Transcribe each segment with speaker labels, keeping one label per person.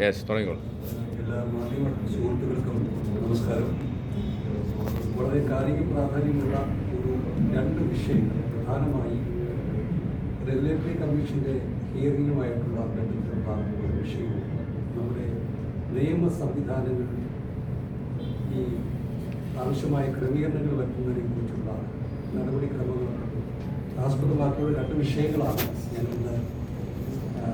Speaker 1: Yes തുടങ്ങിക്കോളൂ.
Speaker 2: എല്ലാ മാധ്യമ സുഹൃത്തുക്കൾക്കും നമസ്കാരം. വളരെ കാലിക പ്രാധാന്യമുള്ള ഒരു രണ്ട് വിഷയങ്ങൾ. പ്രധാനമായി റെഗുലേറ്ററി കമ്മീഷന്റെ ഹിയറിംഗുമായിട്ടുള്ള ബന്ധത്തിലുള്ള ഒരു വിഷയവും നമ്മുടെ നിയമ സംവിധാനങ്ങൾ ഈ ആവശ്യമായ ക്രമീകരണങ്ങൾ വരുത്തുന്നതിനെ കുറിച്ചുള്ള നടപടിക്രമങ്ങൾ ആസ്പദമാക്കിയുള്ള രണ്ട് വിഷയങ്ങളാണ് ഞാൻ ഇന്ന്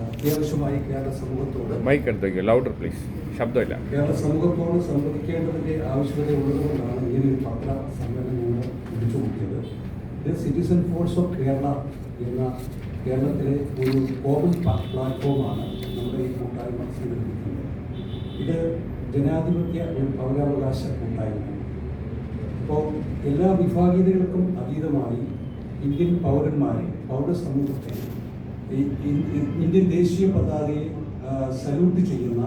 Speaker 2: അത്യാവശ്യമായി കേരള സമൂഹത്തോട്
Speaker 1: മൈക്ക് എടുത്തേക്ക് ലൗഡർ പ്ലീസ് ശബ്ദമില്ല.
Speaker 2: കേരള സമൂഹത്തോട് സംവദിക്കേണ്ടതിന്റെ ആവശ്യകത ഉള്ളതുകൊണ്ടാണ് ഇങ്ങനെ ഒരു പത്ര സമ്മേളനം ഞങ്ങൾ വിളിച്ചു കൂട്ടിയത്. ഇത് സിറ്റിസൺ ഫോഴ്സ് ഓഫ് കേരള എന്ന കേരളത്തിലെ ഒരു ഓപ്പൺ പ്ലാറ്റ്ഫോമാണ് നമ്മുടെ ഈ കൂട്ടായ്മ സംഘടിപ്പിക്കുന്നത്. ഇത് ജനാധിപത്യ ഒരു പൗരാവകാശ കൂട്ടായ്മ അപ്പോൾ എല്ലാ വിഭാഗീയതകൾക്കും അതീതമായി ഇന്ത്യൻ പൗരന്മാരെ പൗരസമൂഹത്തെ ഇന്ത്യൻ ദേശീയ പതാകയെ സല്യൂട്ട് ചെയ്യുന്ന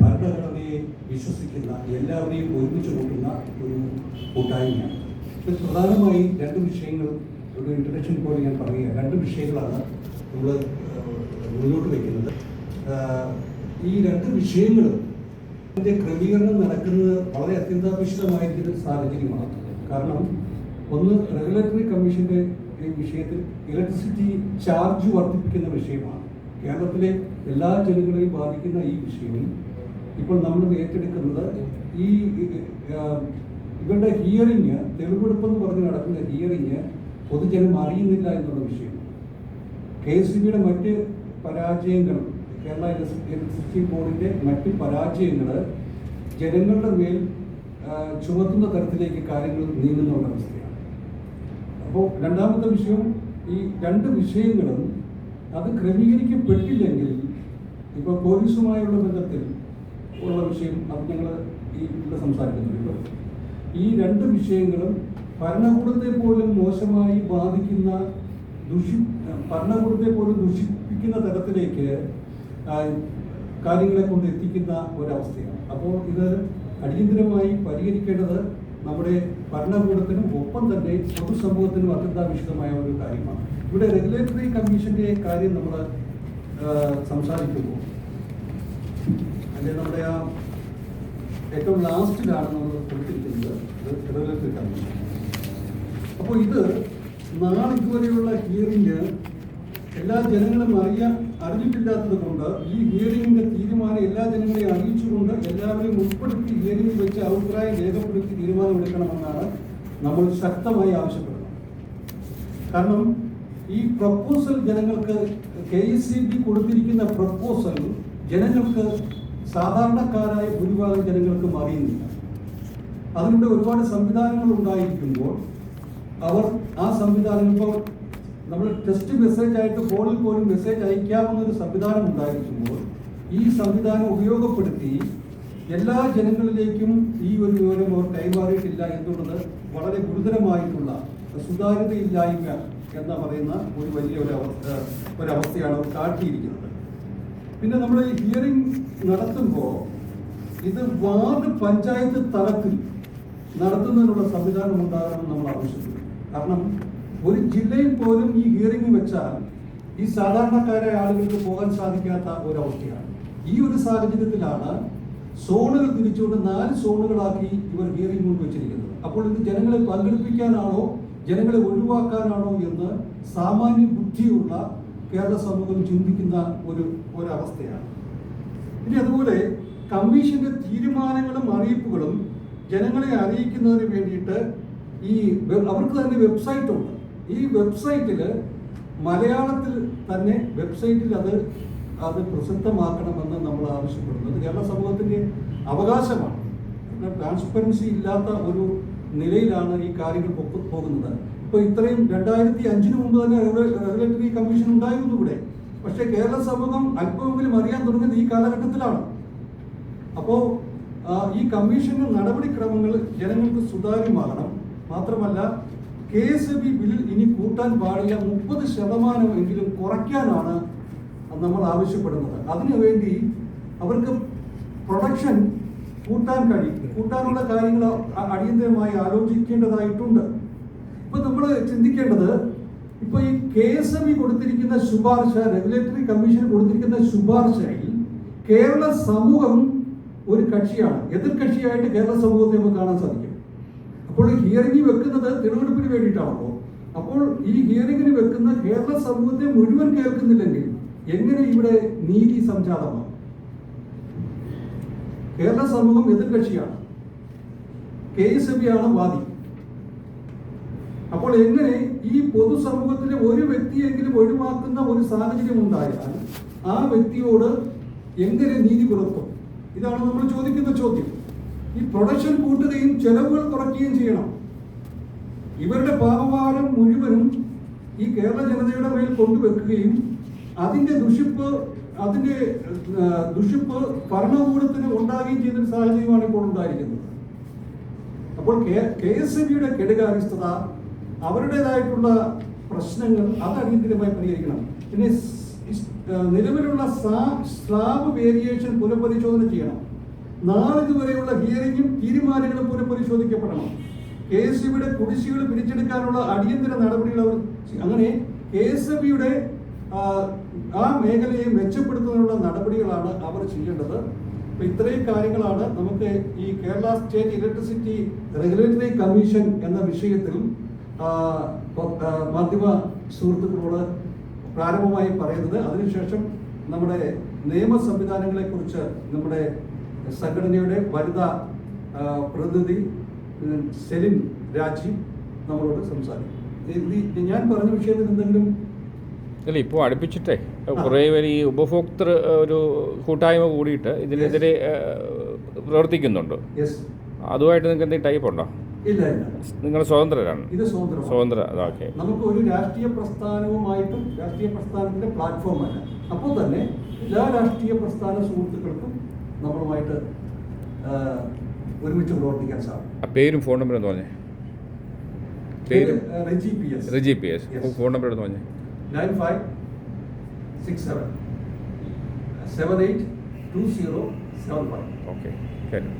Speaker 2: ഭരണഘടനയെ വിശ്വസിക്കുന്ന എല്ലാവരെയും ഒരുമിച്ച് കൂട്ടുന്ന ഒരു കൂട്ടായ്മയാണ്. ഇത് പ്രധാനമായി രണ്ട് വിഷയങ്ങൾ ഒരു ഇൻട്രഡക്ഷൻ പോലെ ഞാൻ പറയുക രണ്ട് വിഷയങ്ങളാണ് നമ്മൾ മുന്നോട്ട് വയ്ക്കുന്നത് ഈ രണ്ട് വിഷയങ്ങളും അതിന്റെ ക്രമീകരണം നടക്കുന്നത് വളരെ അത്യന്താപേക്ഷിതമായ ഒരു സാഹചര്യമാണ്. കാരണം ഒന്ന് റെഗുലേറ്ററി കമ്മീഷന്റെ ഈ വിഷയത്തിൽ ഇലക്ട്രിസിറ്റി ചാർജ് വർദ്ധിപ്പിക്കുന്ന വിഷയമാണ്. കേരളത്തിലെ എല്ലാ ജനങ്ങളെയും ബാധിക്കുന്ന ഈ വിഷയം ഇപ്പോൾ നമ്മൾ ഏറ്റെടുക്കുന്നത് ഈ ഇവരുടെ ഹിയറിങ് തെളിവെടുപ്പെന്ന് പറഞ്ഞ് നടക്കുന്ന ഹിയറിങ് പൊതുജനം അറിയുന്നില്ല എന്നുള്ള വിഷയം. കെ എസ് സി ബിയുടെ മറ്റ് പരാജയങ്ങൾ കേരള ഇലക്ട്രിസിറ്റി ബോർഡിന്റെ മറ്റ് പരാജയങ്ങൾ ജനങ്ങളുടെ മേൽ ചുമത്തുന്ന തരത്തിലേക്ക് കാര്യങ്ങൾ നീങ്ങുന്ന അപ്പോൾ രണ്ടാമത്തെ വിഷയം ഈ രണ്ട് വിഷയങ്ങളും അത് ക്രമീകരിക്കപ്പെട്ടില്ലെങ്കിൽ ഇപ്പോൾ പോലീസുമായുള്ള ബന്ധത്തിൽ ഉള്ള വിഷയം അത് ഞങ്ങൾ ഈ ഇവിടെ സംസാരിക്കുന്നുണ്ട് ഈ രണ്ട് വിഷയങ്ങളും ഭരണകൂടത്തെ പോലും മോശമായി ബാധിക്കുന്ന ദുഷി ഭരണകൂടത്തെ പോലും ദുഷിപ്പിക്കുന്ന തരത്തിലേക്ക് കാര്യങ്ങളെ കൊണ്ട് എത്തിക്കുന്ന ഒരവസ്ഥയാണ്. അപ്പോൾ ഇത് അടിയന്തിരമായി പരിഹരിക്കേണ്ടത് നമ്മുടെ ഭരണകൂടത്തിനും ഒപ്പം തന്നെ പൊതുസമൂഹത്തിനും അത്യന്താപേക്ഷിതമായ ഒരു കാര്യമാണ്. ഇവിടെ റെഗുലേറ്ററി കമ്മീഷന്റെ കാര്യം നമ്മൾ സംസാരിക്കുമ്പോൾ അല്ലെ നമ്മുടെ ആ ഏറ്റവും ലാസ്റ്റിലാണ് നമ്മൾ കൊടുത്തിരിക്കുന്നത് റെഗുലേറ്ററി കമ്മീഷൻ അപ്പോൾ ഇത് നാളിതുവരെയുള്ള വരെയുള്ള ഹിയറിംഗ് എല്ലാ ജനങ്ങളും അറിയാൻ അറിഞ്ഞിട്ടില്ലാത്തത് കൊണ്ട് ഈ ഹിയറിംഗിന്റെ തീരുമാനം എല്ലാ ജനങ്ങളെയും അറിയിച്ചുകൊണ്ട് എല്ലാവരെയും ഉൾപ്പെടുത്തി ഹിയറിംഗ് വെച്ച് അഭിപ്രായം രേഖപ്പെടുത്തി തീരുമാനമെടുക്കണമെന്നാണ് നമ്മൾ ശക്തമായി ആവശ്യപ്പെടുന്നത്. കാരണം ഈ പ്രപ്പോസൽ ജനങ്ങൾക്ക് കെ എസ് സി ബി കൊടുത്തിരിക്കുന്ന പ്രപ്പോസൽ ജനങ്ങൾക്ക് സാധാരണക്കാരായ ഭൂരിഭാഗം ജനങ്ങൾക്കും അറിയുന്നില്ല. അതിലൂടെ ഒരുപാട് സംവിധാനങ്ങൾ ഉണ്ടായിരിക്കുമ്പോൾ അവർ ആ സംവിധാനം ഇപ്പോൾ നമ്മൾ ടെസ്റ്റ് മെസ്സേജ് ആയിട്ട് ഫോണിൽ പോലും മെസ്സേജ് അയക്കാവുന്ന ഒരു സംവിധാനം ഉണ്ടായിരിക്കുമ്പോൾ ഈ സംവിധാനം ഉപയോഗപ്പെടുത്തി എല്ലാ ജനങ്ങളിലേക്കും ഈ ഒരു വിവരം അവർ കൈമാറിയിട്ടില്ല എന്നുള്ളത് വളരെ ഗുരുതരമായിട്ടുള്ള സുതാര്യതയില്ലായ്മ എന്ന് പറയുന്ന ഒരു വലിയ ഒരു അവസ്ഥ ഒരവസ്ഥയാണ് അവർ കാട്ടിയിരിക്കുന്നത്. പിന്നെ നമ്മൾ ഈ ഹിയറിംഗ് നടത്തുമ്പോൾ ഇത് വാർഡ് പഞ്ചായത്ത് തലത്തിൽ നടത്തുന്നതിനുള്ള സംവിധാനം ഉണ്ടാകണം നമ്മൾ ആവശ്യപ്പെടുന്നു. കാരണം ഒരു ജില്ലയിൽ പോലും ഈ ഹിയറിംഗ് വെച്ചാൽ ഈ സാധാരണക്കാരായ ആളുകൾക്ക് പോകാൻ സാധിക്കാത്ത ഒരവസ്ഥയാണ്. ഈ ഒരു സാഹചര്യത്തിലാണ് സോണുകൾ തിരിച്ചുകൊണ്ട് നാല് സോണുകളാക്കി ഇവർ ഹിയറിംഗ് കൊണ്ടുവച്ചിരിക്കുന്നത് അപ്പോൾ ഇത് ജനങ്ങളെ പങ്കെടുപ്പിക്കാനാണോ ജനങ്ങളെ ഒഴിവാക്കാനാണോ എന്ന് സാമാന്യ ബുദ്ധിയുള്ള കേരള സമൂഹം ചിന്തിക്കുന്ന ഒരു ഒരവസ്ഥയാണ്. ഇനി അതുപോലെ കമ്മീഷന്റെ തീരുമാനങ്ങളും അറിയിപ്പുകളും ജനങ്ങളെ അറിയിക്കുന്നതിന് വേണ്ടിയിട്ട് ഈ അവർക്ക് തന്നെ വെബ്സൈറ്റ് ഉണ്ട് ഈ വെബ്സൈറ്റിൽ മലയാളത്തിൽ തന്നെ വെബ്സൈറ്റിൽ അത് അത് പ്രസിദ്ധമാക്കണമെന്ന് നമ്മൾ ആവശ്യപ്പെടുന്നു. അത് കേരള സമൂഹത്തിന്റെ അവകാശമാണ്. ട്രാൻസ്പെറൻസി ഇല്ലാത്ത ഒരു നിലയിലാണ് ഈ കാര്യങ്ങൾ പോകുന്നത്. ഇപ്പോൾ ഇത്രയും രണ്ടായിരത്തി അഞ്ചിന് മുമ്പ് തന്നെ റെഗുലേറ്ററി കമ്മീഷൻ ഉണ്ടായിരുന്നു ഇവിടെ. പക്ഷേ കേരള സമൂഹം അല്പമെങ്കിലും അറിയാൻ തുടങ്ങിയത് ഈ കാലഘട്ടത്തിലാണ്. അപ്പോൾ ഈ കമ്മീഷന്റെ നടപടിക്രമങ്ങൾ ജനങ്ങൾക്ക് സുതാര്യമാകണം. മാത്രമല്ല കെ എസ് ബി ബില്ലിൽ ഇനി കൂട്ടാൻ പാടില്ല. മുപ്പത് ശതമാനം എങ്കിലും കുറയ്ക്കാനാണ് നമ്മൾ ആവശ്യപ്പെടുന്നത്. അതിനുവേണ്ടി അവർക്ക് പ്രൊഡക്ഷൻ കൂട്ടാൻ കഴിയും. കൂട്ടാനുള്ള കാര്യങ്ങൾ അടിയന്തരമായി ആലോചിക്കേണ്ടതായിട്ടുണ്ട്. ഇപ്പൊ നമ്മൾ ചിന്തിക്കേണ്ടത് ഇപ്പൊ ഈ കെ എസ് എം ഇ കൊടുത്തിരിക്കുന്ന ശുപാർശ റെഗുലേറ്ററി കമ്മീഷൻ കൊടുത്തിരിക്കുന്ന ശുപാർശയിൽ കേരള സമൂഹം ഒരു കക്ഷിയാണ്. എതിർ കക്ഷിയായിട്ട് കേരള സമൂഹത്തെ നമുക്ക് കാണാൻ സാധിക്കും. അപ്പോൾ ഹിയറിംഗ് വെക്കുന്നത് തെളിവെടുപ്പിന് വേണ്ടിയിട്ടാണല്ലോ അപ്പോൾ ഈ ഹിയറിംഗിന് വെക്കുന്ന കേരള സമൂഹത്തെ മുഴുവൻ കേൾക്കുന്നില്ലെങ്കിൽ എങ്ങനെ ഇവിടെ നീതി സംജാതമാണ്? കേരള സമൂഹം എതിർ കക്ഷിയാണ് കെ എസ് എഫ് ആണ് വാദി. അപ്പോൾ എങ്ങനെ ഈ പൊതുസമൂഹത്തിലെ ഒരു വ്യക്തിയെങ്കിലും ഒഴിവാക്കുന്ന ഒരു സാഹചര്യം ഉണ്ടായാൽ ആ വ്യക്തിയോട് എങ്ങനെ നീതി പുലർത്തും? ഇതാണ് നമ്മൾ ചോദിക്കുന്ന ചോദ്യം. ഈ പ്രൊഡക്ഷൻ കൂട്ടുകയും ചെലവുകൾ കുറയ്ക്കുകയും ചെയ്യണം. ഇവരുടെ പാപഭാരം മുഴുവനും ഈ കേരള ജനതയുടെ മേൽ കൊണ്ടുവെക്കുകയും അതിന്റെ ദുഷിപ്പ് അതിന്റെ ദുഷിപ്പ് ഭരണകൂടത്തിന് ഉണ്ടാകുകയും ചെയ്യുന്ന സാഹചര്യമാണ് ഇപ്പോൾ ഉണ്ടായിരിക്കുന്നത്. അപ്പോൾ കെ എസ് എഫ് ബിയുടെ കെടുകാര്യസ്ഥത അവരുടേതായിട്ടുള്ള പ്രശ്നങ്ങൾ അത് അടിയന്തിരമായി പരിഹരിക്കണം. പിന്നെ നിലവിലുള്ള സ്ലാബ് വേരിയേഷൻ പുനഃപരിശോധന ചെയ്യണം. നാളിതുവരെയുള്ള ഹിയറിംഗും തീരുമാനങ്ങളും പോലും കെ എസ് ഇവിടെ കുടിശ്ശികൾ പിരിച്ചെടുക്കാനുള്ള അടിയന്തര നടപടികൾ അവർ അങ്ങനെ കെ എസ് എഫ് ബിയുടെ ആ മേഖലയെ മെച്ചപ്പെടുത്തുന്നതിനുള്ള നടപടികളാണ് അവർ ചെയ്യേണ്ടത്. അപ്പൊ ഇത്രയും കാര്യങ്ങളാണ് നമുക്ക് ഈ Kerala state electricity regulatory commission എന്ന വിഷയത്തിൽ മാധ്യമ സുഹൃത്തുക്കളോട് പ്രാരംഭമായി പറയുന്നത്. അതിനുശേഷം നമ്മുടെ നിയമ സംവിധാനങ്ങളെ കുറിച്ച് നമ്മുടെ സംഘടനയുടെ വനിതാ പ്രതിനിധി സെലിൻ രാജി നമ്മളോട് സംസാരിക്കും. ഞാൻ പറഞ്ഞ വിഷയത്തിൽ എന്തെങ്കിലും
Speaker 1: അല്ല ഇപ്പോൾ അടുപ്പിച്ചിട്ടേ. കുറേ പേര് ഈ ഉപഭോക്തൃ ഒരു കൂട്ടായ്മ കൂടിയിട്ട് ഇതിനെതിരെ പ്രവർത്തിക്കുന്നുണ്ട്. അതുമായിട്ട് നിങ്ങൾക്ക് എന്തെങ്കിലും ടൈപ്പ് ഉണ്ടോ?
Speaker 2: ഇല്ല
Speaker 1: നിങ്ങൾ സ്വതന്ത്രരാണ്.
Speaker 2: ഇത് സ്വതന്ത്രം
Speaker 1: സ്വതന്ത്ര ഓക്കെ
Speaker 2: നമുക്ക് ഒരു രാഷ്ട്രീയ പ്രസ്ഥാനവുമായിട്ടും രാഷ്ട്രീയ പ്രസ്ഥാനത്തിന്റെ പ്ലാറ്റ്ഫോം അല്ല. അപ്പോൾ തന്നെ എല്ലാ രാഷ്ട്രീയ പ്രസ്ഥാന സുഹൃത്തുക്കൾക്കും നമ്മളുമായിട്ട് ഒരുമിച്ച് പ്രവർത്തിക്കാൻ സാധിക്കും.
Speaker 1: പേരും ഫോൺ നമ്പറും എന്ന് പറഞ്ഞേ? പേരും?
Speaker 2: Reji P S.
Speaker 1: Reji P S. Phone number എന്ന് പറഞ്ഞേ?
Speaker 2: Nine five six seven. Seven eight two zero seven five.
Speaker 1: Okay ശരി.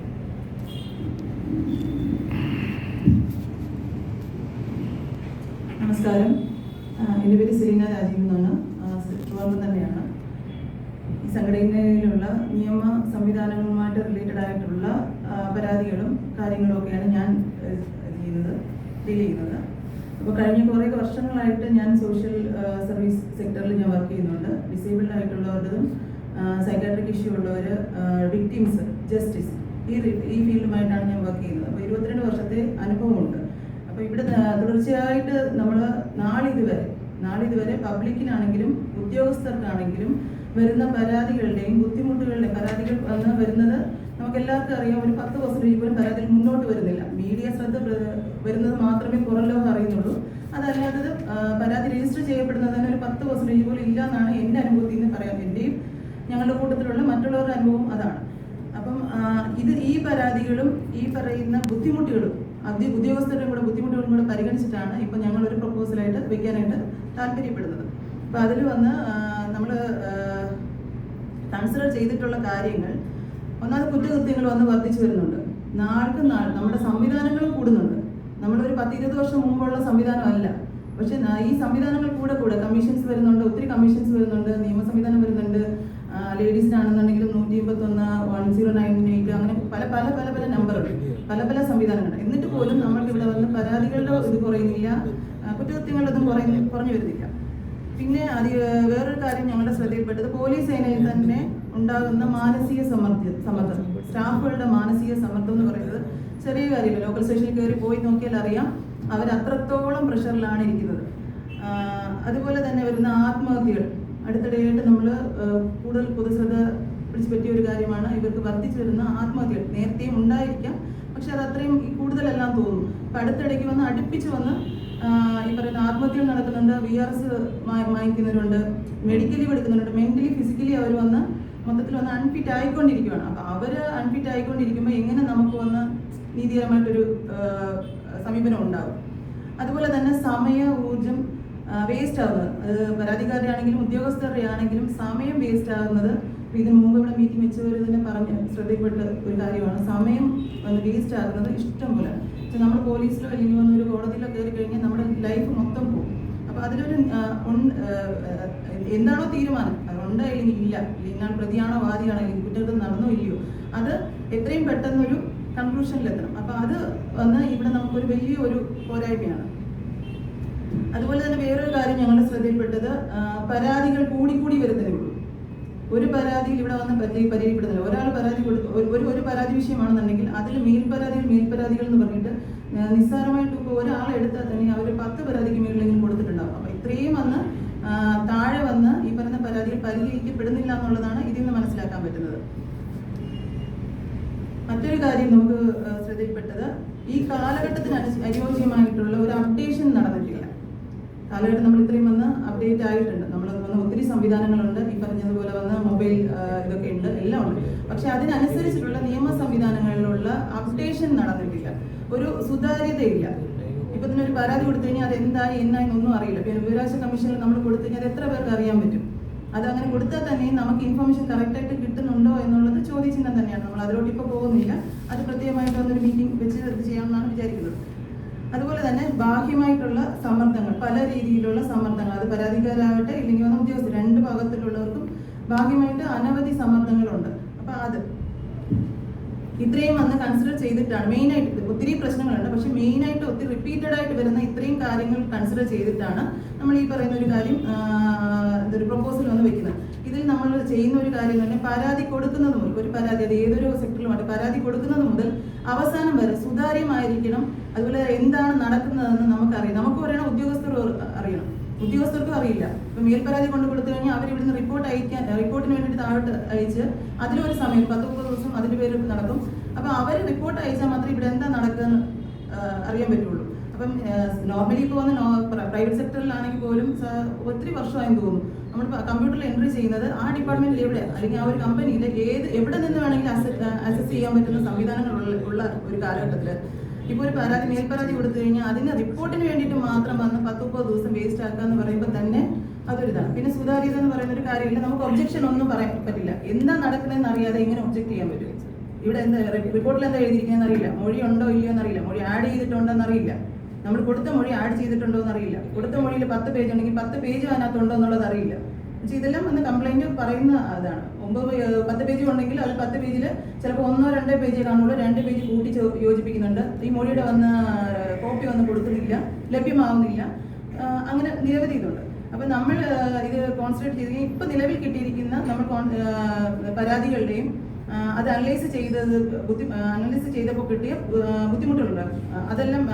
Speaker 3: നമസ്കാരം. എന്റെ പേര് സെലീന രാജീവ് എന്നാണ്. ട്രിവാൻഡ്രം തന്നെയാണ്. സംഘടനയിലുള്ള നിയമ സംവിധാനങ്ങളുമായിട്ട് റിലേറ്റഡ് ആയിട്ടുള്ള പരാതികളും കാര്യങ്ങളും ഒക്കെയാണ് ഞാൻ ചെയ്യുന്നത് ഡീൽ ചെയ്യുന്നത്. അപ്പോൾ കഴിഞ്ഞ കുറേ വർഷങ്ങളായിട്ട് ഞാൻ സോഷ്യൽ സർവീസ് സെക്ടറിൽ ഞാൻ വർക്ക് ചെയ്യുന്നുണ്ട്. ഡിസേബിൾഡ് ആയിട്ടുള്ളവരുടെതും സൈക്കാട്രിക് ഇഷ്യൂ ഉള്ളവർ വിക്ടിംസ് ജസ്റ്റിസ് ഈ ഈ ഫീൽഡുമായിട്ടാണ് ഞാൻ വർക്ക് ചെയ്യുന്നത്. അപ്പോൾ ഇരുപത്തിരണ്ട് വർഷത്തെ അനുഭവമുണ്ട്. അപ്പോൾ ഇവിടെ തുടർച്ചയായിട്ട് നമ്മൾ നാളിതുവരെ നാളിതുവരെ പബ്ലിക്കിനാണെങ്കിലും ഉദ്യോഗസ്ഥർക്കാണെങ്കിലും വരുന്ന പരാതികളുടെയും ബുദ്ധിമുട്ടുകളുടെയും പരാതികൾ വന്ന് വരുന്നത് നമുക്ക് എല്ലാവർക്കും അറിയാം. ഒരു പത്ത് പെർസെന്റേജ് പോലും പരാതികൾ മുന്നോട്ട് വരുന്നില്ല. മീഡിയ ശ്രദ്ധ വരുന്നത് മാത്രമേ പുറം ലോകം അറിയുന്നുള്ളൂ അതല്ലാത്തത് പരാതി രജിസ്റ്റർ ചെയ്യപ്പെടുന്നത് തന്നെ ഒരു പത്ത് പെർസെന്റേജ് പോലും ഇല്ല എന്നാണ് എന്റെ അനുഭവത്തിൽ നിന്ന് പറയാൻ എന്റെയും ഞങ്ങളുടെ കൂട്ടത്തിലുള്ള മറ്റുള്ളവരുടെ അനുഭവം അതാണ്. അപ്പം ഇത് ഈ പരാതികളും ഈ പറയുന്ന ബുദ്ധിമുട്ടുകളും അതി ഉദ്യോഗസ്ഥരുടെ കൂടെ ബുദ്ധിമുട്ടുകളും കൂടെ പരിഗണിച്ചിട്ടാണ് ഇപ്പം ഞങ്ങളൊരു പ്രപ്പോസലായിട്ട് വെക്കാനായിട്ട് താല്പര്യപ്പെടുന്നത്. അപ്പം അതിൽ വന്ന് നമ്മൾ കൺസിഡർ ചെയ്തിട്ടുള്ള കാര്യങ്ങൾ ഒന്നാമത് കുറ്റകൃത്യങ്ങൾ വന്ന് വർദ്ധിച്ചു വരുന്നുണ്ട്. നാൾക്ക് നാൾ നമ്മുടെ സംവിധാനങ്ങൾ കൂടുന്നുണ്ട്. നമ്മളൊരു പത്ത് ഇരുപത് വർഷം മുമ്പുള്ള സംവിധാനമല്ല. പക്ഷെ ഈ സംവിധാനങ്ങൾ കൂടെ കൂടെ കമ്മീഷൻസ് വരുന്നുണ്ട് ഒത്തിരി കമ്മീഷൻസ് വരുന്നുണ്ട് നിയമ സംവിധാനം വരുന്നുണ്ട്. ലേഡീസിനാണെന്നുണ്ടെങ്കിലും നൂറ്റി എൺപത്തൊന്ന് വൺ സീറോ നയൻ എയ്റ്റ് അങ്ങനെ പല പല പല പല നമ്പറുകൾ പല പല സംവിധാനങ്ങളുണ്ട്. എന്നിട്ട് പോലും നമ്മൾക്ക് ഇവിടെ വന്ന് പരാതികളുടെ ഇത് കുറയുന്നില്ല. കുറ്റകൃത്യങ്ങളുടെ ഇതും കുറയുന്ന കുറഞ്ഞു വരുന്നില്ല. പിന്നെ അത് വേറൊരു കാര്യം ഞങ്ങളുടെ ശ്രദ്ധയിൽപ്പെട്ടത് പോലീസ് സേനയിൽ തന്നെ ഉണ്ടാകുന്ന മാനസിക സമ്മർദ്ദ സമ്മർദ്ദം സ്റ്റാഫുകളുടെ മാനസിക സമ്മർദ്ദം എന്ന് പറയുന്നത് ചെറിയ കാര്യമില്ല. ലോക്കൽ സ്റ്റേഷനിൽ കയറി പോയി നോക്കിയാൽ അറിയാം അവർ അത്രത്തോളം പ്രഷറിലാണ് ഇരിക്കുന്നത്. അതുപോലെ തന്നെ വരുന്ന ആത്മഹത്യകൾ. അടുത്തിടെയായിട്ട് നമ്മൾ കൂടുതൽ പൊതുശ്രദ്ധ പിടിച്ചു പറ്റിയ ഒരു കാര്യമാണ് ഇവർക്ക് വർദ്ധിച്ചു വരുന്ന ആത്മഹത്യകൾ. നേരത്തെയും ഉണ്ടായിരിക്കാം പക്ഷെ അത് അത്രയും കൂടുതലെല്ലാം തോന്നും. അപ്പം അടുത്തിടയ്ക്ക് വന്ന് അടുപ്പിച്ച് വന്ന് ഈ പറയുന്ന ആത്മഹത്യകൾ നടക്കുന്നുണ്ട് വി ആർ എസ് വാങ്ങിക്കുന്നവരുണ്ട് മെഡിക്കലി എടുക്കുന്നുണ്ട് മെന്റലി ഫിസിക്കലി അവർ വന്ന് മൊത്തത്തിൽ വന്ന് അൺഫിറ്റ് ആയിക്കൊണ്ടിരിക്കുകയാണ് അപ്പൊ അവർ അൺഫിറ്റ് ആയിക്കൊണ്ടിരിക്കുമ്പോൾ എങ്ങനെ നമുക്ക് വന്ന് നീതികരമായിട്ടൊരു സമീപനം ഉണ്ടാവും? അതുപോലെ തന്നെ സമയ ഊർജം വേസ്റ്റ് ആവുന്നത്. അത് പരാതിക്കാരുടെ ആണെങ്കിലും ഉദ്യോഗസ്ഥരുടെ ആണെങ്കിലും സമയം വേസ്റ്റ് ആകുന്നത് ഇതിന് മുമ്പ് ഇവിടെ മീറ്റിംഗ് വെച്ചവർ തന്നെ പറഞ്ഞ് ശ്രദ്ധയിൽപ്പെട്ട ഒരു കാര്യമാണ്. സമയം വേസ്റ്റ് ആകുന്നത് ഇഷ്ടം പോലെ. നമ്മൾ പോലീസിലോ അല്ലെങ്കിൽ വന്ന് ഒരു കോടതിയിലോ കയറി കഴിഞ്ഞാൽ നമ്മുടെ ലൈഫ് മൊത്തം പോകും. അപ്പോൾ അതിലൊരു എന്താണോ തീരുമാനം? ഉണ്ട് അല്ലെങ്കിൽ ഇല്ല. ഇന്നാൾ പ്രതിയാണോ വാദിയാണോ അല്ലെങ്കിൽ കുറ്റകൃത്യം നടന്നോ ഇല്ലയോ? അത് എത്രയും പെട്ടെന്നൊരു കൺക്ലൂഷനിലെത്തണം അപ്പൊ അത് വന്ന് ഇവിടെ നമുക്കൊരു വലിയ ഒരു പോരായ്മയാണ്. അതുപോലെ തന്നെ വേറൊരു കാര്യം ഞങ്ങളുടെ ശ്രദ്ധയിൽപ്പെട്ടത് പരാതികൾ കൂടിക്കൂടി വരുന്നതേ ഉള്ളൂ. ഒരു പരാതിയിൽ ഇവിടെ വന്ന് പരി പരിഹരിപ്പെടുന്നില്ല ഒരാൾ പരാതി കൊടുത്തു ഒരു ഒരു- പരാതി വിഷയമാണെന്നുണ്ടെങ്കിൽ അതിൽ മേൽപരാതികൾ മേൽപരാതികൾ എന്ന് പറഞ്ഞിട്ട് നിസ്സാരമായിട്ട് ഇപ്പോൾ ഒരാളെ എടുത്താൽ തന്നെ അവർ പത്ത് പരാതിക്ക് മേളിലെങ്കിലും കൊടുത്തിട്ടുണ്ടാവും. അപ്പോൾ ഇത്രയും വന്ന് താഴെ വന്ന് ഈ പറയുന്ന പരാതികൾ പരിഹരിക്കപ്പെടുന്നില്ല എന്നുള്ളതാണ് ഇതിൽ നിന്ന് മനസ്സിലാക്കാൻ പറ്റുന്നത്. മറ്റൊരു കാര്യം നമുക്ക് ശ്രദ്ധയിൽപ്പെട്ടത് ഈ കാലഘട്ടത്തിന് അനു- അനുയോജ്യമായിട്ടുള്ള ഒരു അപ്ഡേഷൻ നടന്നിട്ടില്ല. കാലഘട്ടം നമ്മൾ ഇത്രയും വന്ന് അപ്ഡേറ്റ് ആയിട്ടുണ്ട്. വന്ന് ഒത്തിരി സംവിധാനങ്ങളുണ്ട്. ഈ പറഞ്ഞതുപോലെ വന്ന മൊബൈൽ ഇതൊക്കെ ഉണ്ട്. എല്ലാം ഉണ്ട്. പക്ഷെ അതിനനുസരിച്ചിട്ടുള്ള നിയമ സംവിധാനങ്ങളിലുള്ള അപ്ഡേഷൻ നടന്നിട്ടില്ല. ഒരു സുതാര്യതയില്ല. ഇപ്പൊ തന്നെ ഒരു പരാതി കൊടുത്തു കഴിഞ്ഞാൽ അത് എന്തായി എന്നായി എന്നൊന്നും അറിയില്ല. പിന്നെ വിവരാശ കമ്മീഷനിൽ നമ്മൾ കൊടുത്തു കഴിഞ്ഞാൽ അത് എത്ര പേർക്ക് അറിയാൻ പറ്റും? അത് അങ്ങനെ കൊടുത്താൽ തന്നെ നമുക്ക് ഇൻഫർമേഷൻ കറക്റ്റായിട്ട് കിട്ടുന്നുണ്ടോ എന്നുള്ളത് ചോദ്യചിഹ്നം തന്നെയാണ്. നമ്മൾ അതിലോട്ട് ഇപ്പോൾ പോകുന്നില്ല. അത് പ്രത്യേകമായിട്ട് വന്നൊരു മീറ്റിംഗ് വെച്ച് ചെയ്യാമെന്നാണ് വിചാരിക്കുന്നത്. അതുപോലെ തന്നെ ബാഹ്യമായിട്ടുള്ള സമ്മർദ്ദങ്ങൾ പല രീതിയിലുള്ള സമ്മർദ്ദങ്ങൾ അത് പരാതിക്കാരാകട്ടെ ഇല്ലെങ്കിൽ വന്ന ഉദ്യോഗസ്ഥർ രണ്ട് ഭാഗത്തിലുള്ളവർക്കും ബാഹ്യമായിട്ട് അനവധി സമ്മർദ്ദങ്ങളുണ്ട്. അപ്പൊ അത് ഇത്രയും വന്ന് കൺസിഡർ ചെയ്തിട്ടാണ് മെയിൻ ആയിട്ട് ഒത്തിരി പ്രശ്നങ്ങളുണ്ട്. പക്ഷെ മെയിൻ ആയിട്ട് ഒത്തിരി റിപ്പീറ്റഡ് ആയിട്ട് വരുന്ന ഇത്രയും കാര്യങ്ങൾ കൺസിഡർ ചെയ്തിട്ടാണ് നമ്മൾ ഈ പറയുന്ന ഒരു കാര്യം ഒരു പ്രപ്പോസൽ വന്ന് വെക്കുന്നത്. ഇതിൽ നമ്മൾ ചെയ്യുന്ന ഒരു കാര്യം തന്നെ പരാതി കൊടുക്കുന്നത് മുതൽ ഒരു പരാതി അത് ഏതൊരു സെക്ടറിലുമായിട്ട് പരാതി കൊടുക്കുന്നത് മുതൽ അവസാനം വരെ സുതാര്യമായിരിക്കണം. അതുപോലെ എന്താണ് നടക്കുന്നതെന്ന് നമുക്കറിയാം നമുക്ക് പറയണം ഉദ്യോഗസ്ഥർ അറിയണം. ഉദ്യോഗസ്ഥർക്കും അറിയില്ല. ഇപ്പൊ മേൽപരാതി കൊണ്ടു കൊടുത്തു കഴിഞ്ഞാൽ അവർ ഇവിടുന്ന് റിപ്പോർട്ട് അയക്കാൻ റിപ്പോർട്ടിന് വേണ്ടിയിട്ട് താഴോട്ട് അയച്ച് അതിലൊരു സമയം പത്ത് മുപ്പത് ദിവസം അതിന്റെ പേര് നടക്കും അപ്പൊ അവർ റിപ്പോർട്ട് അയച്ചാൽ മാത്രമേ ഇവിടെ എന്താ നടക്കുന്നത് അറിയാൻ പറ്റുള്ളൂ. അപ്പം നോർമലി ഇപ്പോൾ വന്ന് പ്രൈവറ്റ് സെക്ടറിലാണെങ്കിൽ പോലും ഒത്തിരി വർഷമായെന്ന് തോന്നുന്നു. നമ്മൾ കമ്പ്യൂട്ടറിൽ എൻട്രി ചെയ്യുന്നത് ആ ഡിപ്പാർട്ട്മെന്റിൽ എവിടെ? അല്ലെങ്കിൽ ആ ഒരു കമ്പനിയിൽ ഏത് എവിടെ നിന്ന് വേണമെങ്കിലും അസസ് ചെയ്യാൻ പറ്റുന്ന സംവിധാനങ്ങൾ ഉള്ള ഒരു കാലഘട്ടത്തിൽ ഇപ്പോൾ ഒരു പരാതി മേൽപരാതി കൊടുത്തു കഴിഞ്ഞാൽ അതിന് റിപ്പോർട്ടിന് വേണ്ടിയിട്ട് മാത്രം വന്ന് പത്ത് മുപ്പത് ദിവസം വേസ്റ്റ് ആക്കുക എന്ന് പറയുമ്പോൾ തന്നെ അതൊരിതാണ് പിന്നെ സുതാര്യത എന്ന് പറയുന്ന ഒരു കാര്യമില്ല. നമുക്ക് ഒബ്ജക്ഷൻ ഒന്നും പറയാൻ പറ്റില്ല. എന്താ നടക്കുന്നതെന്ന് അറിയാതെ ഇങ്ങനെ ഒബ്ജക്ട് ചെയ്യാൻ പറ്റും. ഇവിടെ എന്താ റിപ്പോർട്ടിൽ എന്താ എഴുതിയിരിക്കുന്നതെന്ന് അറിയില്ല. മൊഴി ഉണ്ടോ ഇല്ലയോ എന്നറിയില്ല. മൊഴി ആഡ് ചെയ്തിട്ടുണ്ടോ എന്നറിയില്ല. നമ്മൾ കൊടുത്ത മൊഴി ആഡ് ചെയ്തിട്ടുണ്ടോ എന്നറിയില്ല. കൊടുത്ത മൊഴിയിൽ പത്ത് പേജ് ഉണ്ടെങ്കിൽ പത്ത് പേജ് അതിനകത്തുണ്ടോ എന്നുള്ളത് അറിയില്ല. ഇതെല്ലാം വന്ന് കംപ്ലൈന്റ് പറയുന്ന അതാണ് ഒമ്പത് പത്ത് പേജ് ഉണ്ടെങ്കിൽ അത് പത്ത് പേജിൽ ചിലപ്പോൾ ഒന്നോ രണ്ടോ പേജ് കാണുള്ളൂ. രണ്ട് പേജ് കൂട്ടി യോജിപ്പിക്കുന്നുണ്ട്. ഈ മൊഴിയുടെ വന്ന് കോപ്പി വന്ന് കൊടുക്കുന്നില്ല ലഭ്യമാവുന്നില്ല. അങ്ങനെ നിരവധി ഇതുണ്ട്. അപ്പം നമ്മൾ ഇത് കോൺസെൻട്രേറ്റ് ചെയ്ത് ഇപ്പം നിലവിൽ കിട്ടിയിരിക്കുന്ന നമ്മൾ പരാതികളുടെയും അത് അനലൈസ് ചെയ്തത് ബുദ്ധി അനലൈസ് ചെയ്തപ്പോൾ കിട്ടിയ ബുദ്ധിമുട്ടുകളുണ്ട്. അതെല്ലാം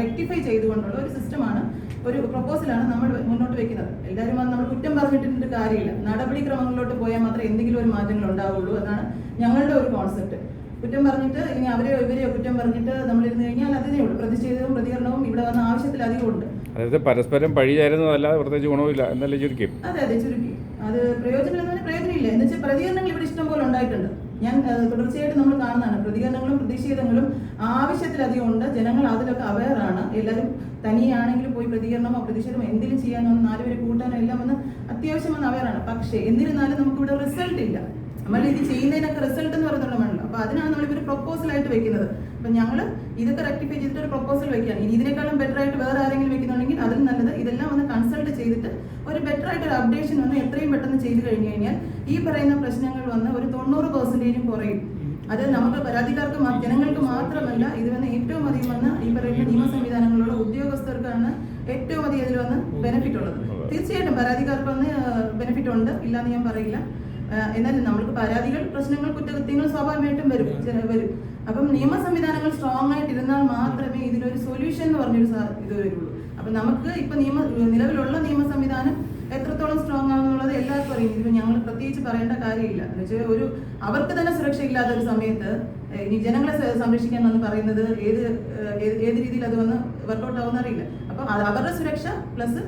Speaker 3: റെക്ടിഫൈ ചെയ്തുകൊണ്ടുള്ള ഒരു സിസ്റ്റമാണ് ഒരു പ്രപ്പോസലാണ് നമ്മൾ മുന്നോട്ട് വെക്കുന്നത്. എല്ലാവരും വന്ന് നമ്മൾ കുറ്റം പറഞ്ഞിട്ടുണ്ട് കാര്യമില്ല. നടപടിക്രമങ്ങളിലോട്ട് പോയാൽ മാത്രമേ എന്തെങ്കിലും ഒരു മാറ്റങ്ങൾ ഉണ്ടാവുള്ളൂ എന്നാണ് ഞങ്ങളുടെ ഒരു കോൺസെപ്റ്റ് കുറ്റം പറഞ്ഞിട്ട് ഇനി അവരെ ഇവരെയോ കുറ്റം പറഞ്ഞിട്ട് നമ്മൾ ഇരുന്ന് കഴിഞ്ഞാൽ അതിനേ ഉള്ളൂ. പ്രതിഷേധവും പ്രതികരണവും ഇവിടെ വന്ന ആവശ്യത്തിലധികം ഉണ്ട്.
Speaker 1: അതായത് പരസ്പരം പഴി ചേരുന്നതല്ലാതെ പ്രത്യേകിച്ച് ഗുണവുമില്ല എന്നല്ലേ ചുരുക്കി?
Speaker 3: അതെ അതെ ചുരുക്കി. അത് പ്രയോജനം എന്ന് പറഞ്ഞാൽ പ്രയോജനമില്ല. എന്ന് വെച്ചാൽ പ്രതികരണങ്ങൾ ഇവിടെ ഇഷ്ടം പോലെ ഉണ്ടായിട്ടുണ്ട്. ഞാൻ തുടർച്ചയായിട്ട് നമ്മൾ കാണുന്നതാണ്. പ്രതികരണങ്ങളും പ്രതിഷേധങ്ങളും ആവശ്യത്തിലധികം ഉണ്ട് ജനങ്ങൾ അതിലൊക്കെ അവയറാണ് എല്ലാവരും തനിയാണെങ്കിലും പോയി പ്രതികരണമോ പ്രതിഷേധമോ എന്തെങ്കിലും ചെയ്യാനോ നാലുപേരെ കൂട്ടാനോ എല്ലാം വന്ന് അത്യാവശ്യം വന്ന് അവയറാണ് പക്ഷേ എന്നിരുന്നാലും നമുക്കിവിടെ റിസൾട്ട് ഇല്ല. നമ്മൾ ഇത് ചെയ്യുന്നതിനൊക്കെ റിസൾട്ട് എന്ന് പറയുന്നുണ്ടല്ലോ അപ്പൊ അതിനാണ് ഒരു പ്രൊപ്പോസൽ ആയിട്ട് വെക്കുന്നത്. അപ്പൊ ഞങ്ങൾ ഇതൊക്കെ റെക്ടിഫൈ ചെയ്തിട്ട് ഒരു പ്രൊപ്പോസൽ വെക്കുകയാണ്. ഇനി ഇതിനേക്കാളും ബെറ്റർ ആയിട്ട് വേറെ ആരെങ്കിലും വെക്കുന്നുണ്ടെങ്കിൽ അതിൽ നല്ലത് ഇതെല്ലാം ഒന്ന് കൺസൾട്ട് ചെയ്തിട്ട് ഒരു ബെറ്റർ ആയിട്ട് ഒരു അപ്ഡേഷൻ ഒന്ന് എത്രയും പെട്ടെന്ന് ചെയ്തു കഴിഞ്ഞു കഴിഞ്ഞാൽ ഈ പറയുന്ന പ്രശ്നങ്ങൾ വന്ന് ഒരു തൊണ്ണൂറ് പെർസെന്റേജും കുറയും. അത് നമുക്ക് പരാതിക്കാർക്ക് ജനങ്ങൾക്ക് മാത്രമല്ല ഇത് വന്ന് ഏറ്റവും അധികം വന്ന് ഈ പറയുന്ന നിയമ സംവിധാനങ്ങളുള്ള ഉദ്യോഗസ്ഥർക്കാണ് ഏറ്റവും അധികം ഇതിൽ വന്ന് ബെനിഫിറ്റ് ഉള്ളത്. തീർച്ചയായിട്ടും പരാതിക്കാർക്ക് വന്ന് ബെനിഫിറ്റ് ഉണ്ട്. ഇല്ലാന്ന് ഞാൻ പറയില്ല. എന്നാലും നമ്മൾക്ക് പരാതികൾ പ്രശ്നങ്ങൾ കുറ്റകൃത്യങ്ങൾ സ്വാഭാവികമായിട്ടും വരും. വരും. അപ്പം നിയമ സംവിധാനങ്ങൾ സ്ട്രോങ് ആയിട്ട് ഇരുന്നാൽ മാത്രമേ ഇതിനൊരു സൊല്യൂഷൻ എന്ന് പറഞ്ഞൊരു ഇത് വരുള്ളൂ. അപ്പം നമുക്ക് ഇപ്പൊ നിയമ നിലവിലുള്ള നിയമ സംവിധാനം എത്രത്തോളം സ്ട്രോങ് ആണെന്നുള്ളത് എല്ലാവർക്കും അറിയും. ഇതിപ്പോൾ ഞങ്ങൾ പ്രത്യേകിച്ച് പറയേണ്ട കാര്യമില്ല. എന്ന് വെച്ചാൽ ഒരു അവർക്ക് തന്നെ സുരക്ഷ ഇല്ലാത്ത ഒരു സമയത്ത് ഇനി ജനങ്ങളെ സംരക്ഷിക്കാൻ എന്ന് പറയുന്നത് ഏത് ഏത് രീതിയിൽ അത് വന്ന് വർക്കൗട്ട് ആവുമെന്ന് അറിയില്ല. അപ്പം അവരുടെ സുരക്ഷ പ്ലസ്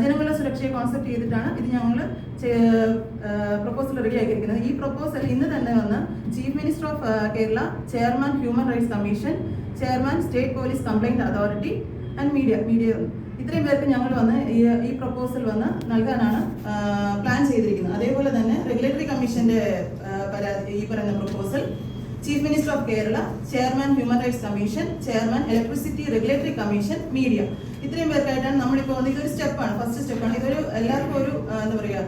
Speaker 3: ജനങ്ങളുടെ സുരക്ഷയെ കോൺസെപ്റ്റ് ചെയ്തിട്ടാണ് ഇത് ഞങ്ങൾ പ്രപ്പോസൽ റെഡി ആക്കിയിരിക്കുന്നത്. ഈ പ്രപ്പോസൽ ഇന്ന് തന്നെ വന്ന് chief minister of Kerala chairman human rights commission chairman state police complaint authority and media media ഇത്രയും പേർക്ക് ഞങ്ങൾ വന്ന് ഈ പ്രപ്പോസൽ വന്ന് നൽകാനാണ് പ്ലാൻ ചെയ്തിരിക്കുന്നത്. അതേപോലെ തന്നെ റെഗുലേറ്ററി കമ്മീഷന്റെ ഈ പറയുന്ന proposal chief minister of Kerala chairman human rights commission chairman electricity regulatory commission media ഇത്രയും പേർക്കായിട്ടാണ് നമ്മളിപ്പോൾ വന്ന് ഇതൊരു സ്റ്റെപ്പാണ്. ഫസ്റ്റ് സ്റ്റെപ്പാണ്. ഇതൊരു എല്ലാവർക്കും ഒരു എന്താ പറയുക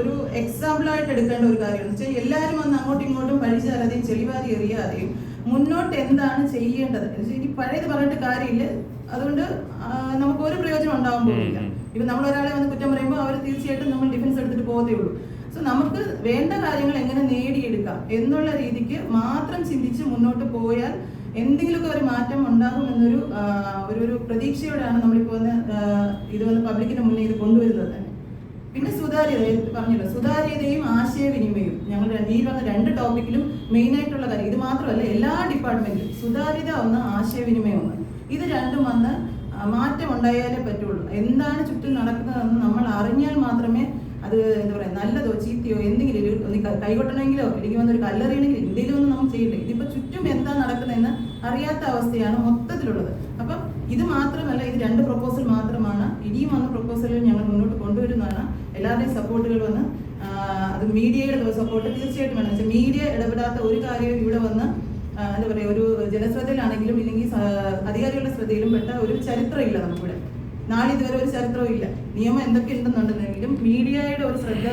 Speaker 3: ഒരു എക്സാമ്പിൾ ആയിട്ട് എടുക്കേണ്ട ഒരു കാര്യമാണ്. വെച്ചാൽ എല്ലാവരും വന്ന് അങ്ങോട്ടും ഇങ്ങോട്ടും പഴിച്ചാലാതെയും ചെളിവാരി എറിയാതെയും മുന്നോട്ട് എന്താണ് ചെയ്യേണ്ടത്? ഇനി പഴയത് പറഞ്ഞിട്ട് കാര്യമില്ല. അതുകൊണ്ട് നമുക്ക് ഒരു പ്രയോജനം ഉണ്ടാവാൻ
Speaker 1: ഉം.
Speaker 3: ഇപ്പൊ നമ്മൾ ഒരാളെ വന്ന് കുറ്റം പറയുമ്പോൾ അവർ തീർച്ചയായിട്ടും നമ്മൾ ഡിഫൻസ് എടുത്തിട്ട് പോകത്തേ ഉള്ളൂ. സോ നമുക്ക് വേണ്ട കാര്യങ്ങൾ എങ്ങനെ നേടിയെടുക്കാം എന്നുള്ള രീതിക്ക് മാത്രം ചിന്തിച്ച് മുന്നോട്ട് പോയാൽ എന്തെങ്കിലുമൊക്കെ ഒരു മാറ്റം ഉണ്ടാകും എന്നൊരു ഒരു ഒരു പ്രതീക്ഷയോടെയാണ് നമ്മളിപ്പോൾ ഇത് വന്ന് പബ്ലിക്കിന് മുന്നേ ഇത് കൊണ്ടുവരുന്നത്. തന്നെ പിന്നെ സുതാര്യത പറഞ്ഞല്ലോ സുതാര്യതയും ആശയവിനിമയവും. ഞങ്ങൾ ഈ വന്ന രണ്ട് ടോപ്പിക്കിലും മെയിൻ ആയിട്ടുള്ള കാര്യം ഇത് മാത്രമല്ല എല്ലാ ഡിപ്പാർട്ട്മെന്റിലും സുതാര്യത ഒന്ന് ആശയവിനിമയം ഒന്ന് ഇത് രണ്ടും വന്ന് മാറ്റം ഉണ്ടായാലേ പറ്റുള്ളൂ. എന്താണ് ചുറ്റും നടക്കുന്നതെന്ന് നമ്മൾ അറിഞ്ഞാൽ മാത്രമേ അത് എന്താ പറയുക നല്ലതോ ചീത്തയോ എന്തെങ്കിലും ഒരു ഒന്ന് കൈകൊട്ടണമെങ്കിലോ അല്ലെങ്കിൽ വന്നൊരു കല്ലെറിയണമെങ്കിലും എന്തെങ്കിലും ഒന്നും നമുക്ക് ചെയ്യില്ല ഇതിപ്പോൾ ചുറ്റും എന്താ നടക്കുന്നതെന്ന് അറിയാത്ത അവസ്ഥയാണ് മൊത്തത്തിലുള്ളത്. അപ്പം ഇത് മാത്രമല്ല ഇത് രണ്ട് പ്രൊപ്പോസൽ മാത്രമാണ്. ഇനിയും വന്ന പ്രപ്പോസലുകൾ ഞങ്ങൾ മുന്നോട്ട് കൊണ്ടുവരുന്നതാണ്. എല്ലാവരുടെയും സപ്പോർട്ടുകൾ വന്ന് അത് മീഡിയയുടെ സപ്പോർട്ട് തീർച്ചയായിട്ടും വേണം. വെച്ചാൽ മീഡിയ ഇടപെടാത്ത ഒരു കാര്യവും ഇവിടെ വന്ന് എന്താ പറയുക ഒരു ജനശ്രദ്ധയിലാണെങ്കിലും ഇല്ലെങ്കിൽ അധികാരികളുടെ ശ്രദ്ധയിലും പെട്ട ഒരു ചരിത്രമില്ല നമുക്കിവിടെ. നാളിതുവരെ ഒരു ചരിത്രവും ഇല്ല. നിയമം എന്തൊക്കെ ഉണ്ടെന്നുണ്ടെങ്കിലും മീഡിയയുടെ ഒരു ശ്രദ്ധ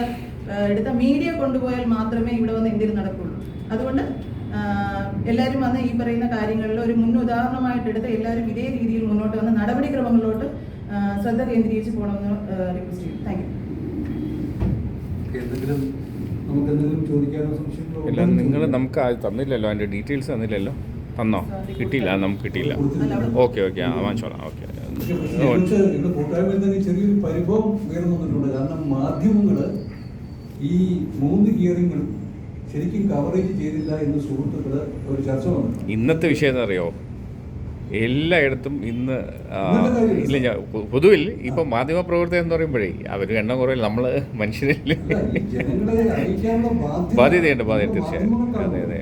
Speaker 3: എടുത്ത മീഡിയ കൊണ്ടുപോയാൽ മാത്രമേ ഇവിടെ വന്ന് എന്തിനും നടക്കുള്ളൂ. അതുകൊണ്ട് എല്ലാവരും വന്ന് ഈ പറയുന്ന കാര്യങ്ങളിൽ ഒരു മുൻ ഉദാഹരണമായിട്ട് എടുത്ത് എല്ലാവരും ഇതേ രീതിയിൽ മുന്നോട്ട് വന്ന് നടപടിക്രമങ്ങളിലോട്ട് ശ്രദ്ധ കേന്ദ്രീകരിച്ച് പോകണമെന്ന് റിക്വസ്റ്റ് ചെയ്യും താങ്ക് യു
Speaker 1: ഇല്ല നിങ്ങൾ. നമുക്ക് തന്നില്ലല്ലോ അതിന്റെ ഡീറ്റെയിൽസ് തന്നില്ലല്ലോ. തന്നോ? കിട്ടിയില്ല നമുക്ക് കിട്ടിയില്ല. ഓക്കെ ഓക്കെ ആ വാങ്ങിച്ചോളാം. ഓക്കെ.
Speaker 2: പക്ഷേ ഇവിടെ കൂട്ടായ്മയിൽ തന്നെ ചെറിയൊരു പരിഭവം ഉയർന്നു കാരണം മാധ്യമങ്ങൾ ഈ മൂന്ന് ഹിയറിങ്ങും ശരിക്കും കവറേജ് ചെയ്തില്ല എന്ന് സുഹൃത്തുക്കൾ ഒരു ചർച്ച വന്നു.
Speaker 1: ഇന്നത്തെ വിഷയം അറിയോ? എല്ലായിടത്തും ഇന്ന് ഇല്ല ഞാൻ പൊതുവിൽ ഇപ്പം മാധ്യമപ്രവർത്തകർ എന്ന് പറയുമ്പോഴേ അവർ എണ്ണം കുറയില്ല നമ്മൾ മനുഷ്യരിൽ ബാധ്യതയുണ്ട്, ബാധ്യത, തീർച്ചയായും. അതെ, അതെ.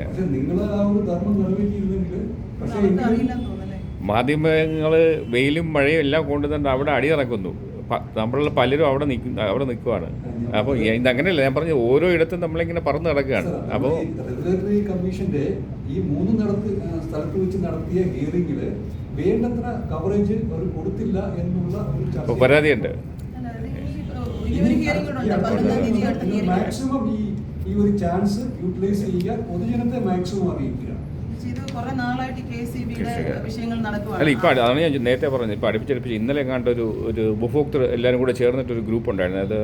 Speaker 1: മാധ്യമങ്ങൾ വെയിലും മഴയും എല്ലാം കൊണ്ടുതന്നെ അവിടെ അടി നടക്കുന്നു. പ- നമ്മളുള്ള പലരും അവിടെ നിൽക്കും അവിടെ നിൽക്കുവാണ്. അപ്പോൾ ഇത് അങ്ങനെയല്ല ഞാൻ പറഞ്ഞു ഓരോ ഇടത്തും നമ്മളിങ്ങനെ പറന്ന് നടക്കുകയാണ്.
Speaker 2: സർ,
Speaker 1: അപ്പോൾ
Speaker 2: ഈ റെഗുലേറ്ററി കമ്മീഷന്റെ ഈ മൂന്ന് നടത്തി സ്ഥലത്ത് വെച്ച് നടത്തിയ ഹിയറിംഗിൽ വേണ്ടത്ര കവറേജ് അവർ കൊടുത്തില്ല എന്നുള്ള ഒരു
Speaker 1: പരാതിയുണ്ട്.
Speaker 2: മാക്സിമം ഈ ഈ ഒരു ചാൻസ് യൂട്ടിലൈസ് ചെയ്യുക പൊതുജനത്തെ മാക്സിമം അറിയിക്കുക.
Speaker 3: ഇത് കുറെ നാളായിട്ട് കെ സി വിഷയങ്ങൾ നടക്കുവാണ്.
Speaker 1: അല്ല ഇപ്പോൾ അതാണ് ഞാൻ നേരത്തെ പറഞ്ഞത്. ഇപ്പോൾ അടുപ്പിച്ചടുപ്പിച്ച് ഇന്നലെ കണ്ടൊരു ഒരു ഒരു ഉപഭോക്തൃ എല്ലാവരും കൂടെ ചേർന്നിട്ട് ഒരു ഗ്രൂപ്പ് ഉണ്ടായിരുന്നു. അത്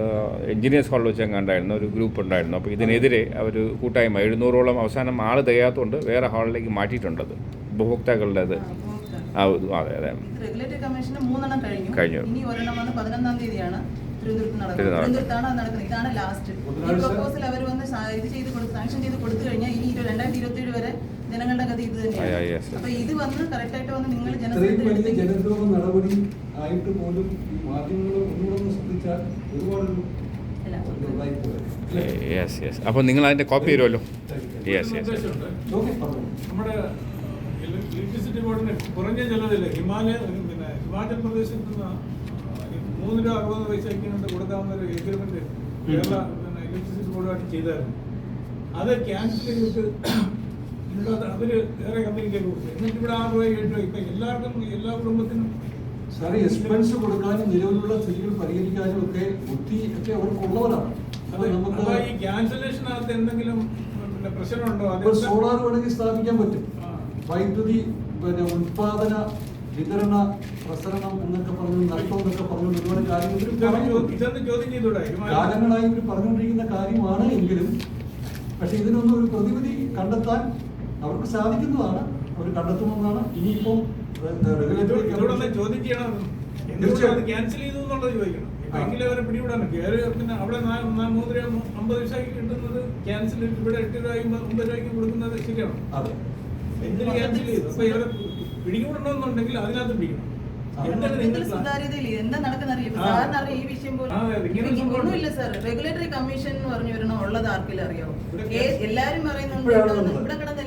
Speaker 1: എഞ്ചിനീയേഴ്സ് ഹാളിൽ വെച്ച് കണ്ടായിരുന്നു ഒരു ഗ്രൂപ്പ് ഉണ്ടായിരുന്നു. അപ്പോൾ ഇതിനെതിരെ അവർ കൂട്ടായ്മ എഴുന്നൂറോളം അവസാനം ആൾ തികയാത്തതുകൊണ്ട് വേറെ ഹാളിലേക്ക് മാറ്റിയിട്ടുണ്ടത് ഉപഭോക്താക്കളുടെ അത്. അതെ അതെ.
Speaker 3: റെഗുലേറ്ററി കമ്മീഷന് മൂന്നെണ്ണം കഴിഞ്ഞു. ഇതാണ് ലാസ്റ്റ്. ഈ പ്രപ്പോസൽ അവർ വന്ന് ഇത് ചെയ്ത് കൊടുത്ത് സാങ്ഷൻ ചെയ്ത് കൊടുത്തു കഴിഞ്ഞാൽ ഇനി രണ്ടായിരത്തി ഇരുപത്തി ഏഴ് വരെ ജനങ്ങളുടെ ഗതി ഇത്
Speaker 1: ആ, yes,
Speaker 3: തന്നെയാണ്
Speaker 1: yes.
Speaker 3: അപ്പൊ ഇത് വന്ന് കറക്റ്റ് ആയിട്ട് വന്ന് നിങ്ങൾ
Speaker 2: അതിന്റെ
Speaker 3: ജനശ്രദ്ധ
Speaker 2: വലിയ
Speaker 3: എടുത്തെങ്കിൽ
Speaker 2: ജനദ്രോഹ നടപടി ആയിട്ട് പോലും ഈ മാധ്യമങ്ങൾ ഒന്നുകൂടെ ഒന്ന് ശ്രദ്ധിച്ചാൽ ഒരുപാട്
Speaker 3: അല്ല,
Speaker 2: ഇതായിപ്പോയി.
Speaker 1: Yes yes. അപ്പോൾ നിങ്ങൾ അതിന്റെ കോപ്പി തരുമല്ലോ. Yes yes.
Speaker 4: നമ്മുടെ ഇലക്ട്രിസിറ്റി ബോർഡിന് കുറഞ്ഞ ചെലവില്ല? ഹിമാലയ പിന്നെ ഹിമാചൽ പ്രദേശിൽ നിന്ന് ആ, മൂന്ന് രൂപ അറുപത് പൈസയ്ക്ക് കൊടുക്കാവുന്ന ഒരു എഗ്രിമെന്റ് കേരള പിന്നെ ഇലക്ട്രിസിറ്റി ബോർഡുമായിട്ട് ചെയ്തായിരുന്നു. അത് ക്യാൻസൽ ചെയ്തിട്ട് ഇവിടെ അവർ വേറെ കമ്പനിക്ക് കൊടുക്കും. എന്നിട്ട് ഇവിടെ ആറ് രൂപ ഏഴ് രൂപ ഇപ്പൊ എല്ലാവർക്കും എല്ലാ കുടുംബത്തിനും
Speaker 2: സാറേ എക്സ്പെൻസ് കൊടുക്കാനും നിലവിലുള്ള സ്ഥിതികൾ പരിഹരിക്കാനും ഒക്കെ ബുദ്ധി ഒക്കെ അവർക്ക്
Speaker 4: ഉള്ളവരാണ്. ഈ ക്യാൻസലേഷനകത്ത് എന്തെങ്കിലും പിന്നെ പ്രശ്നമുണ്ടോ? അത്
Speaker 2: സോളാർ വേണമെങ്കിൽ സ്ഥാപിക്കാൻ പറ്റും. വൈദ്യുതി പിന്നെ ഉൽപാദന വിതരണ പ്രസരണം എന്നൊക്കെ പറഞ്ഞു നഷ്ടം എന്നൊക്കെ പറഞ്ഞു ഒരുപാട് കാര്യങ്ങൾ കാലങ്ങളായി ഇവർ പറഞ്ഞുകൊണ്ടിരിക്കുന്ന കാര്യമാണ് എങ്കിലും പക്ഷെ ഇതിനൊന്നും ഒരു പ്രതിവിധി കണ്ടെത്താൻ അവർക്ക് സാധിക്കുന്നതാണ്. അവർ കണ്ടെത്തുമെന്നാണ് ഇനിയിപ്പം റെഗുലേറ്ററി
Speaker 4: ഇതോടെ ഒന്ന് ചോദ്യം ചെയ്യണം? ക്യാൻസൽ ചെയ്തു എന്നുള്ളത് ചോദിക്കണം. എങ്കിലും അവരെ പിന്നെ അവിടെ മൂന്ന് രൂപ മു- അമ്പത് പൈസയ്ക്ക് കിട്ടുന്നത് ക്യാൻസൽ ഇവിടെ എട്ട് രൂപയ്ക്ക് ഒമ്പത് രൂപയ്ക്ക് കൊടുക്കുന്നത് ശരിയാണ്?
Speaker 2: അതെ.
Speaker 4: എന്തിന് ക്യാൻസൽ ചെയ്തു? അപ്പൊ ഇവരെ പിടികൂടണമെന്നുണ്ടെങ്കിൽ അതിനകത്ത് പിടിക്കണം.
Speaker 2: ആ.
Speaker 4: എന്താണ്
Speaker 3: നിങ്ങൾ
Speaker 4: നിങ്ങൾ
Speaker 3: എന്താ നടക്കുന്ന അറിയാം
Speaker 4: ആ.
Speaker 3: ഈ വിഷയം പോലും.
Speaker 4: ആ, അതെ, ഇങ്ങനെ
Speaker 3: ഒന്നുമില്ല സാർ. റെഗുലേറ്ററി കമ്മീഷൻ എന്ന് പറഞ്ഞു വരണം ഉള്ളത് എല്ലാരും പറയുന്നുണ്ട് ഇവിടെ കിടന്ന്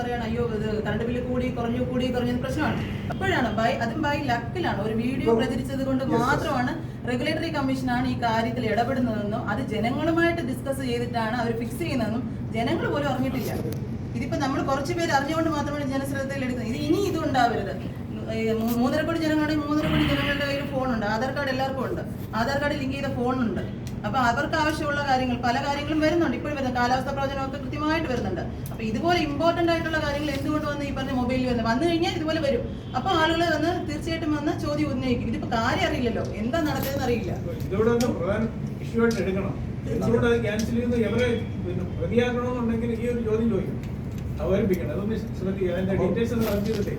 Speaker 3: പറയണം അയ്യോ ഇത് കറണ്ട് ബില്ല് കൂടി കുറഞ്ഞു കൂടി കുറഞ്ഞു പ്രശ്നമാണ്. അപ്പോഴാണ് ബൈ അതും ബൈ ലക്കിലാണ് ഒരു വീഡിയോ പ്രചരിച്ചത് കൊണ്ട്. മാത്രമാണ് റെഗുലേറ്ററി കമ്മീഷനാണ് ഈ കാര്യത്തിൽ ഇടപെടുന്നതെന്നും അത് ജനങ്ങളുമായിട്ട് ഡിസ്കസ് ചെയ്തിട്ടാണ് അവർ ഫിക്സ് ചെയ്യുന്നതെന്നും ജനങ്ങൾ പോലും അറിഞ്ഞിട്ടില്ല. ഇതിപ്പോ നമ്മൾ കുറച്ച് പേര് അറിഞ്ഞുകൊണ്ട് മാത്രമാണ് ജനശ്രദ്ധയിൽ എടുക്കുന്നത്. ഇത് ഇനി ഇതും ഉണ്ടാവരുത്. മൂന്നര കോടി ജനങ്ങളുടെ മൂന്നര കോടി ജനങ്ങളുടെ കയ്യിൽ ഫോണുണ്ട് ആധാർ കാർഡ് എല്ലാവർക്കും ഉണ്ട്. ആധാർ കാർഡ് ലിങ്ക് ചെയ്ത ഫോണുണ്ട് അപ്പൊ അവർക്ക് ആവശ്യമുള്ള കാര്യങ്ങൾ പല കാര്യങ്ങളും വരുന്നുണ്ട്. ഇപ്പോഴും വരുന്നത് കാലാവസ്ഥ പ്രവചനമൊക്കെ കൃത്യമായിട്ട് വരുന്നുണ്ട്. അപ്പൊ ഇതുപോലെ ഇമ്പോർട്ടന്റ് ആയിട്ടുള്ള കാര്യങ്ങൾ എന്തുകൊണ്ട് വന്ന് ഈ പറഞ്ഞ മൊബൈലിൽ വന്ന് വന്നു കഴിഞ്ഞാൽ ഇതുപോലെ വരും. അപ്പൊ ആളുകൾ വന്ന് തീർച്ചയായിട്ടും വന്ന് ചോദ്യം ഉന്നയിക്കും. ഇതിപ്പോ കാര്യം അറിയില്ലല്ലോ. എന്താ നടക്കുന്നതെന്ന് അറിയില്ല.
Speaker 4: പ്രതിയാക്കണമെന്നുണ്ടെങ്കിൽ ഈ ഒരു ചോദ്യം ചോദിക്കും. അവരിപ്പിക്കണം അതൊന്ന് ശ്രദ്ധിക്കുക. അതിന്റെ ഡീറ്റെയിൽസ് ഒന്ന് കളക്ട് ചെയ്തിട്ടേ